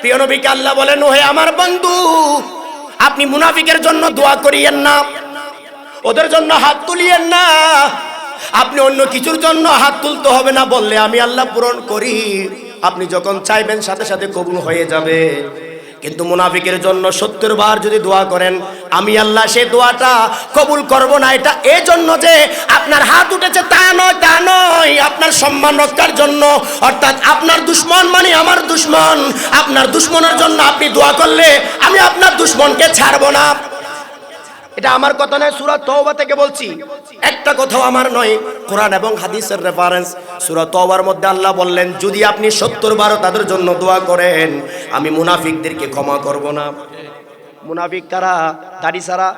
প্রিয় নবীকে আল্লাহ বলেন, ওহে আমার বন্ধু, আপনি মুনাফিকের জন্য দোয়া করিয়েন না। ওদের জন্য হাত তুলিয়েন না। আপনি অন্য কিছুর জন্য হাত তুলতে হবে না বললে আমি আল্লাহ পূরণ করি। আপনি যখন চাইবেন, সাথে সাথে কবুল হয়ে যাবে। কিন্তু মুনাফিকের জন্য সত্তর বার যদি দোয়া করেন আমি আল্লাহ সে দোয়াটা কবুল করব না, এটা এই জন্য যে আপনার হাত উঠেছে তা নয় তা নয়। আপনার সম্মান রক্ষার জন্য, অর্থাৎ আপনার দুশ্মন মানে আমার দুশ্মন। আপনার দুশ্মনের জন্য আপনি দোয়া করলে আমি আপনার দুশ্মনকে ছাড়বো না। এটা আমার কথা নয়, সুরা তওবা থেকে বলছি। একটা কথাও আমার নয়, কোরআন এবং হাদিসের রেফারেন্স সুরা তওবার মধ্যে আল্লাহ বললেন, যদি আপনি সত্তর বারো তাদের জন্য দোয়া করেন, আমি মুনাফিকদেরকে ক্ষমা করব না। মুনাফিক কারা? দাড়ি সারা?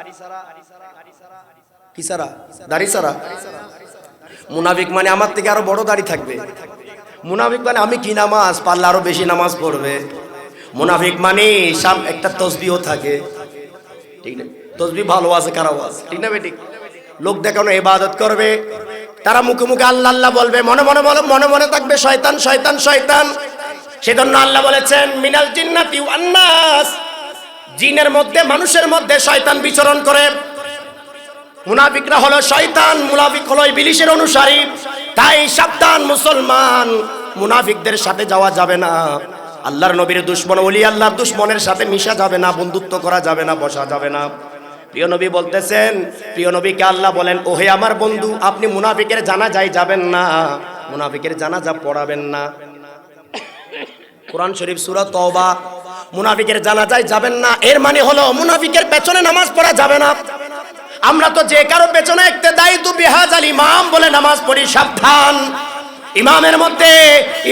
কি সারা? দাড়ি সারা? মুনাফিক মানে আমার থেকে আরও বড় দাড়ি থাকবে। মুনাফিক মানে আমি কি নামাজ? পারলে আরও বেশি নামাজ পড়বে। মুনাফিক মানে সাম একটা তসবিও থাকে। ঠিক না? তসবি ভালো আছে, খারাপ আছে। ঠিক না বেটি? লোক দেখানো ইবাদত করবে। তারা মুখে মুখে আল্লাহ আল্লাহ বলবে, মনে মনে বলে, মনে মনে থাকবে, শয়তান শয়তান শয়তান। সেজন্য আল্লাহ বলেছেন, মিনাল জিন্নাতি ওয়ান্নাস জিনের মধ্যে, মানুষের মধ্যে শয়তান বিচরণ করে। মুনাফিকরা হলো শয়তান, মুনাফিক হলো ইবলিসের অনুসারী। তাই সাবধান মুসলমান, মুনাফিকদের সাথে যাওয়া যাবে না। আল্লাহর নবীর দুশ্মন, ওলি আল্লাহর দুশ্মনের সাথে মিশা যাবে না, বন্ধুত্ব করা যাবে না, বসা যাবে না। প্রিয় নবী বলতেছেন, প্রিয় নবীকে আল্লাহ বলেন, ওহে আমার বন্ধু, আপনি মুনাফিকের জানাজায় যাবেন না। মুনাফিকের জানাজা পড়াবেন না। কোরআন শরীফ, সূরা তওবা মুনাফিকের জানা জানাজায় যাবেন না। এর মানে হলো মুনাফিকের পেছনে নামাজ পড়া যাবে না। আমরা তো যে কারও পেছনে একতে দায়ী তু বিহাজ আল ইমাম বলে নামাজ পড়ি, সাবধান। ইমামের মধ্যে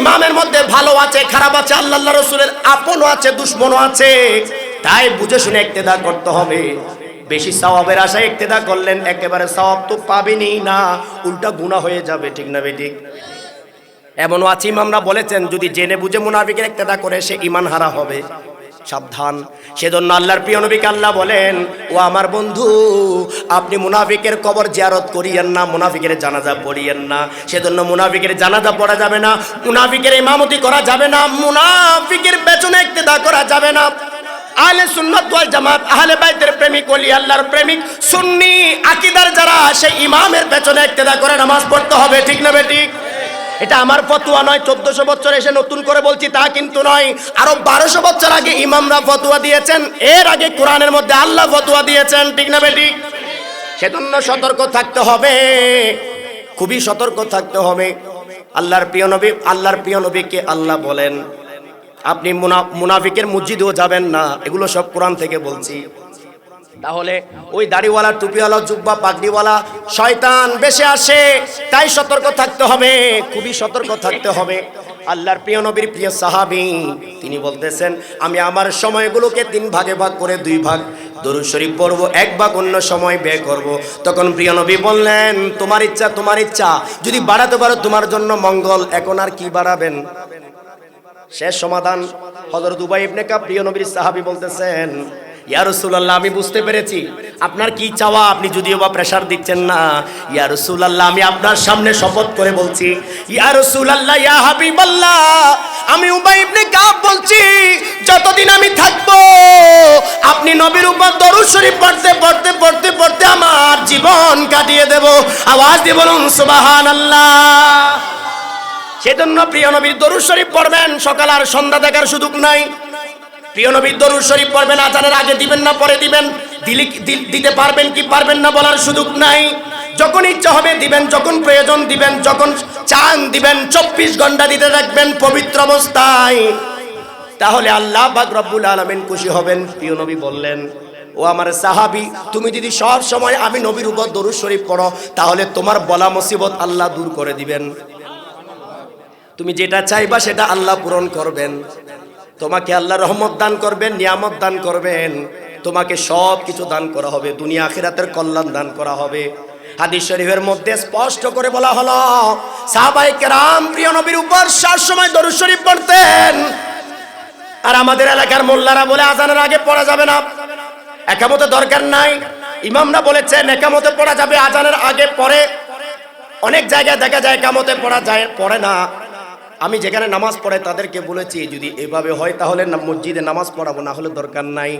ইমামের মধ্যে ভালো আছে, খারাপ আছে আল্লাহ রসুলের আপনও আছে, দুশ্মনও আছে। তাই বুঝে শুনে একতেদা করতে হবে। বেশি সওয়াবের আশায় একতেদা করলেন, একেবারে সওয়াব তো পাবেনই না। উল্টা গুণা হয়ে যাবে, ঠিক না বেঠিক এমনও আছে ইমামরা বলেছেন, যদি জেনে বুঝে মুনাফিকের একতেদা করে সে ইমান হারা হবে। সাবধান। সেজন্য আল্লাহর প্রিয় নবীকে আল্লাহ বলেন, ও আমার বন্ধু, আপনি মুনাফিকের কবর জিয়ারত করিয়েন না, মুনাফিকের জানাজা পড়িয়েন না। সেজন্য মুনাফিকের জানাজা পড়া যাবে না, মুনাফিকের ইমামতি করা যাবে না, মুনাফিকের পেছনে একতেদা করা যাবে না। আহলে সুন্নাত ওয়াল জামাত, আহলে বাইতের প্রেমিক, ওলি আল্লাহর প্রেমিক, সুন্নি আকীদার যারা, সেই ইমামের পেছনে একতেদা করে নামাজ পড়তে হবে, ঠিক না বেঠিক এটা আমার ফতুয়া নয়, চোদ্দশো বছর এসে নতুন করে বলছি তা কিন্তু নয়। আরও বারোশো বছর আগে ইমামরা ফতুয়া দিয়েছেন, এর আগে কোরআনের মধ্যে আল্লাহ ফতুয়া দিয়েছেন, ঠিক না বেটি? সেজন্য সতর্ক থাকতে হবে। খুবই সতর্ক থাকতে হবে। আল্লাহর প্রিয় নবী, আল্লাহর প্রিয় নবীকে আল্লাহ বলেন। আপনি মুনা- মুনাফিকের মসজিদেও যাবেন না, এগুলো সব কোরআন থেকে বলছি। তাহলে ওই দাড়িওয়ালা, টুপিওয়ালা, জুব্বা, পাগড়িওয়ালা শয়তান বেশে আসে, তাই সতর্ক থাকতে হবে, খুবই সতর্ক থাকতে হবে আল্লাহর প্রিয় নবীর প্রিয় সাহাবী, তিনি বলতেছেন, আমি আমার সময়গুলোকে তিন ভাগে ভাগ করে দুই ভাগ দরুদ শরীফ পড়ব, এক ভাগ অন্য সময় ব্যয় করব। তখন প্রিয় নবী বললেন, তোমার ইচ্ছা তোমার ইচ্ছা, যদি বাড়াতে পারো, তোমার জন্য মঙ্গল, এখন আর কি বাড়াবেন শেষ সমাধান হজরত উবাই ইবনে কাব, প্রিয় নবীর সাহাবী বলতেছেন ইয়া রাসূলুল্লাহ, আমি বুঝতে পেরেছি। আপনার কি চাওয়া? আপনি যদিও বা প্রেসার দিচ্ছেন না। ইয়া রাসূলুল্লাহ, আমি আপনার সামনে শপথ করে বলছি, ইয়া রাসূলুল্লাহ, ইয়া হাবিবাল্লাহ, আমি উবাই ইবনে কাব বলছি, যতদিন আমি থাকব, আপনি নবীর উপর দরুদ শরীফ পড়তে পড়তে পড়তে পড়তে আমার জীবন কাটিয়ে দেব। আওয়াজ দিয়ে বলুন, সুবহানাল্লাহ। সেজন্য প্রিয় নবীর দরুদ শরীফ পড়বেন, সকাল আর সন্ধ্যা দেখার সুযোগ নাই। প্রিয় নবীর দরুদ শরীফ পড়বেন, আজানের আগে দিবেন না, পরে দিবেন। দিলি দিতে পারবেন কি পারবেন না বলার সুযোগ নাই। যখন ইচ্ছা হবে দিবেন, যখন প্রয়োজন দিবেন, যখন চান দিবেন, চব্বিশ ঘণ্টা দিতে রাখবেন পবিত্র অবস্থায়। তাহলে আল্লাহ পাক রব্বুল আলামিন খুশি হবেন, প্রিয় নবী বললেন, ও আমার সাহাবি, তুমি যদি সব সময় আমি নবীর উপর দরুদ শরীফ পড়ো, তাহলে তোমার বলা মুসিবত আল্লাহ দূর করে দিবেন। তুমি যেটা চাইবা সেটা আল্লাহ পূরণ করবেন। তোমাকে আল্লাহ রহমত দান করবেন, নিয়ামত দান করবেন। তোমাকে সব কিছু দান করা হবে, দুনিয়া আখিরাতের কল্যাণ দান করা হবে। হাদিস শরীফের মধ্যে স্পষ্ট করে বলা হলো সাহাবাই কেরাম, প্রিয় নবীর উপর সার সময় দরুদ শরীফ পড়তেন। আর আমাদের এলাকার মোল্লারা বলে, আজানের আগে পড়া যাবে না। একামতে দরকার নাই। ইমামরা বলেছেন, একামতে পড়া যাবে, আজানের আগে পরে অনেক জায়গায় দেখা যায়, একামতে পড়া যায়, পড়ে না। আমি যেখানে নামাজ পড়াই তাদেরকে বলেছি, যদি এভাবে হয় তাহলে মসজিদে নামাজ পড়াবো, না হলে দরকার নাই।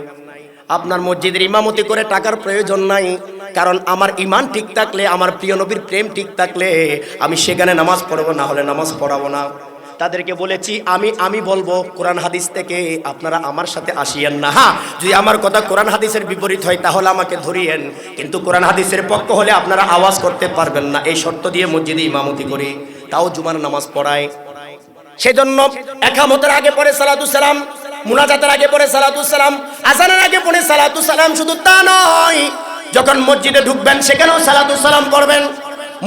আপনার মসজিদের ইমামতি করে টাকার প্রয়োজন নাই, কারণ আমার ইমান ঠিক থাকলে, আমার প্রিয় নবীর প্রেম ঠিক থাকলে, আমি সেখানে নামাজ পড়ব, না হলে নামাজ পড়াবো না। তাদেরকে বলেছি, আমি আমি বলব, কোরআন হাদিস থেকে আপনারা আমার সাথে আসিয়েন না। হ্যাঁ যদি আমার কথা কোরআন হাদিসের বিপরীত হয়, তাহলে আমাকে ধরিয়েন। কিন্তু কোরআন হাদিসের পক্ষ হলে আপনারা আওয়াজ করতে পারবেন না। এই শর্ত দিয়ে মসজিদে ইমামতি করি। তাও জুমার নামাজ পড়ায়। সেজন্য একামতের আগে পরে সালাতুসালাম মুনাজাতের আগে পরে সালাতুসালাম আজানের আগে পরে সালাতুসালাম শুধু তা নয়, যখন মসজিদে ঢুকবেন সেখানেও সালাতুসালাম করবেন।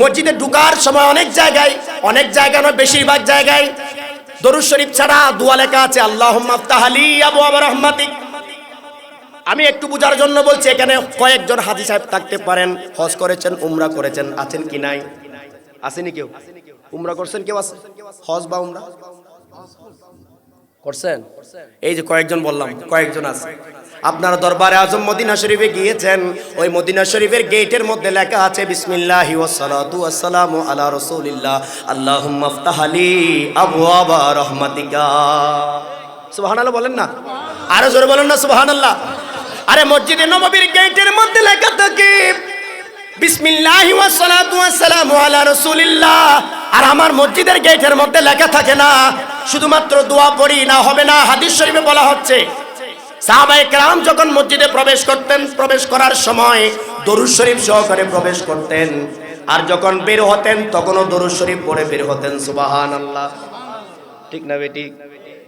মসজিদে ঢুকার সময় অনেক জায়গায়, অনেক জায়গা নয়, বেশিরভাগ জায়গায় দরুদ শরীফ ছাড়া দোয়া লেখা আছে আল্লাহ মাফতাহালি আবু আবার রহমাতিক। আমি একটু বোঝার জন্য বলছি, এখানে কয়েকজন হাজি সাহেব থাকতে পারেন, হজ করেছেন, উমরা করেছেন, আছেন কি নাই? আসেনি কেউ? উমরা করছেন কেউ আছে? হজ বা উমরা? করছেন? এই যে কয়েকজন বললাম, কয়েকজন আছে। আপনারা দরবারে আজম মদিনা শরীফে গিয়েছেন, ওই মদিনা শরীফের গেটের মধ্যে লেখা আছে, বিসমিল্লাহি ওয়াসসালাতু ওয়াসসালামু আলা রাসূলিল্লাহ, আল্লাহুম্মা আফতাহালি আবওয়াবা রাহমাতিকা। সুবহানাল্লাহ বলেন না? আরও জোরে বলেন না, সুবহানাল্লাহ। আরে মসজিদে নববীর গেটের মধ্যে লেখা থাকে, বিসমিল্লাহি ওয়াসসালাতু ওয়াসসালামু আলা রাসূলিল্লাহ আর আমার মসজিদের গেটের মধ্যে লেখা থাকে না, শুধুমাত্র দোয়া পড়ি, না হবে না, হাদিস শরীফে বলা হচ্ছে। সাহাবায়ে কেরাম যখন মসজিদে প্রবেশ করতেন, প্রবেশ করার সময় দরুদ শরীফ সহকারে প্রবেশ করতেন। আর যখন বের হতেন, তখনও দরুদ শরীফ পড়ে বের হতেন, সুবহানাল্লাহ। ঠিক না বেটি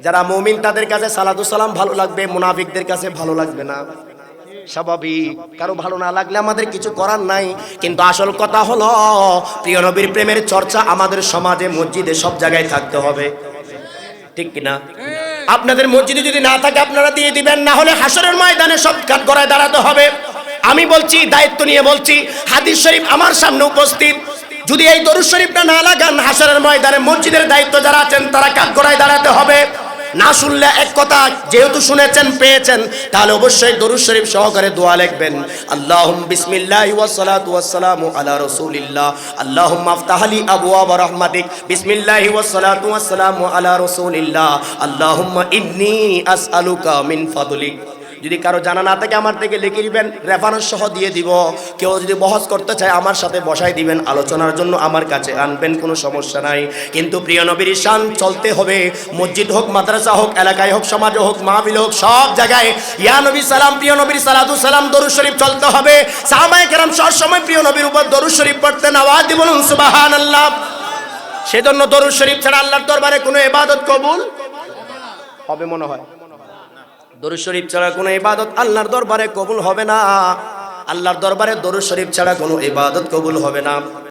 যারা মুমিন, তাদের কাছে সালাতু সালাম ভালো লাগবে, মুনাফিকদের কাছে ভালো লাগবে না। স্বাভাবিক। কারও ভালো না লাগলে আমাদের কিছু করার নাই। কিন্তু আসল কথা হলো, প্রিয় নবীর প্রেমের চর্চা আমাদের সমাজে, মসজিদে সব জায়গায় থাকতে হবে। ঠিক কিনা আপনাদের মসজিদে যদি না থাকে, আপনারা দিয়ে দিবেন। না হলে হাসরের ময়দানে সব কাঠ গড়ায় দাঁড়াতে হবে। আমি বলছি, দায়িত্ব নিয়ে বলছি, হাদিস শরীফ আমার সামনে উপস্থিত। যদি এই দরুদ শরীফটা না লাগান হাসরের ময়দানে মসজিদের দায়িত্ব যারা আছেন, তারা কাঠ গড়ায় দাঁড়াতে হবে। না শুনলে এক কথা, যেহেতু শুনেছেন, পেয়েছেন, তাহলে অবশ্যই দরুদ শরীফ সহকারে দোয়া লিখবেন। আল্লাহুম বিসমিল্লাহি ওয়াস সালাতু ওয়াস সালামু আলা রাসূলিল্লাহ। আল্লাহুম্মা আফতাহলি আবওয়াব রাহমাতিক। বিসমিল্লাহি ওয়াস সালাতু ওয়াস সালামু আলা রাসূলিল্লাহ। আল্লাহুম্মা ইন্নী আসআলুকা মিন ফাদলিক। যদি কারও জানা না থাকে আমার থেকে লিখে দিবেন রেফারেন্স সহ দিয়ে দিব। কেউ যদি বহস করতে চায় আমার সাথে বসাই দিবেন, আলোচনার জন্য আমার কাছে আনবেন, কোনো সমস্যা নাই। কিন্তু প্রিয় নবীর শান চলতে হবে। মসজিদ হোক, মাদ্রাসা হোক, এলাকায় হোক, সমাজে হোক মাহবিল হোক, সব জায়গায়। ইয়া নবী সালাম, প্রিয় নবীর সালাতু সালাম, দরুদ শরীফ চলতে হবে। সাহাবায়ে কেরাম সব সময় প্রিয় নবীর উপর দরুদ শরীফ পড়তেন আওয়াজ দিয়ে সুবাহান আল্লাহ সেজন্য দরুদ শরীফ ছাড়া আল্লাহর দরবারে কোনো এবাদত কবুল হবে মনে হয়। দরুদ শরীফ ছাড়া কোনো ইবাদত আল্লাহর দরবারে কবুল হবে না। আল্লাহর দরবারে দরু শরীফ ছাড়া কোনো ইবাদত কবুল হবে না।